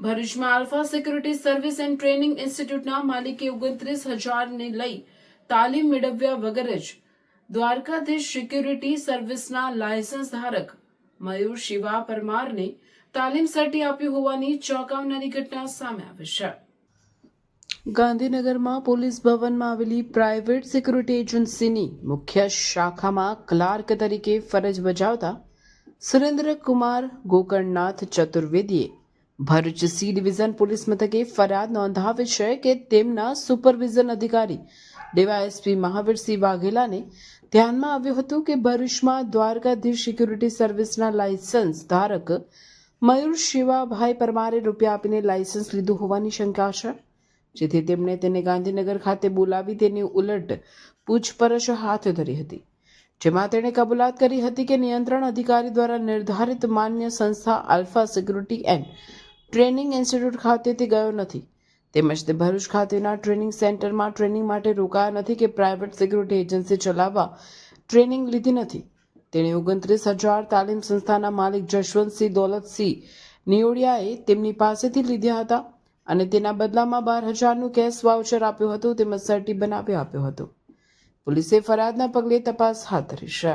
ભરૂચમાં alpha security service and training ઇન્સ્ટિટ્યૂટના માલિકે ઓગણત્રીસ હજારને લઈ તાલીમ મેળવ્યા વગર જ દ્વારકાધીશ સિક્યુરિટી સર્વિસના લાયસન્સ ધારક મયુર શિવા પરમારને તાલીમ સર્ટી આપ્યું હોવાની ચોંકાવનારી ઘટના સામે આવી છે. ગાંધીનગરમાં પોલીસ ભવનમાં આવેલી પ્રાઇવેટ સિક્યુરિટી એજન્સીની મુખ્ય શાખામાં ક્લાર્ક તરીકે ફરજ બજાવતા સુરેન્દ્રકુમાર ગોકર્ણનાથ ચતુર્વેદીએ ભરૂચ સી ડિવિઝન પોલીસ મથકે ફરિયાદ નોંધાવી છે કે તેમના સુપરવિઝન અધિકારી ડીવાયએસપી મહાવીરસિંહ વાઘેલાને ધ્યાનમાં આવ્યું હતું કે ભરૂચમાં દ્વારકાધીશ સિક્યુરિટી સર્વિસના લાયસન્સ ધારક મયુર શિવાભાઈ પરમારે રૂપિયા આપીને લાયસન્સ લીધું હોવાની શંકા છે, જેથી તેમણે તેને ગાંધીનગર ખાતે બોલાવી તેની ઉલટ પૂછપરછ હાથ ધરી હતી, જેમાં તેણે કબૂલાત કરી હતી કે નિયંત્રણ અધિકારી દ્વારા નિર્ધારિત માન્ય સંસ્થા alpha security and training institute ખાતે તે ગયો નથી. તેમજ તે ભરૂચ ખાતેના ટ્રેનિંગ સેન્ટરમાં ટ્રેનિંગ માટે રોકાયા નથી કે પ્રાઇવેટ સિક્યુરિટી એજન્સી ચલાવવા ટ્રેનિંગ લીધી નથી. તેણે ઓગણત્રીસ હજાર તાલીમ સંસ્થાના માલિક જશવંતસિંહ દોલતસિંહ નિયોડિયાએ તેમની પાસેથી લીધા હતા અને તેના બદલામાં બાર હજારનું કેશ વાઉચર આપ્યું હતું તેમજ સર્ટી બનાવી આપ્યો હતો. પોલીસે ફરિયાદના પગલે તપાસ હાથ ધરી છે.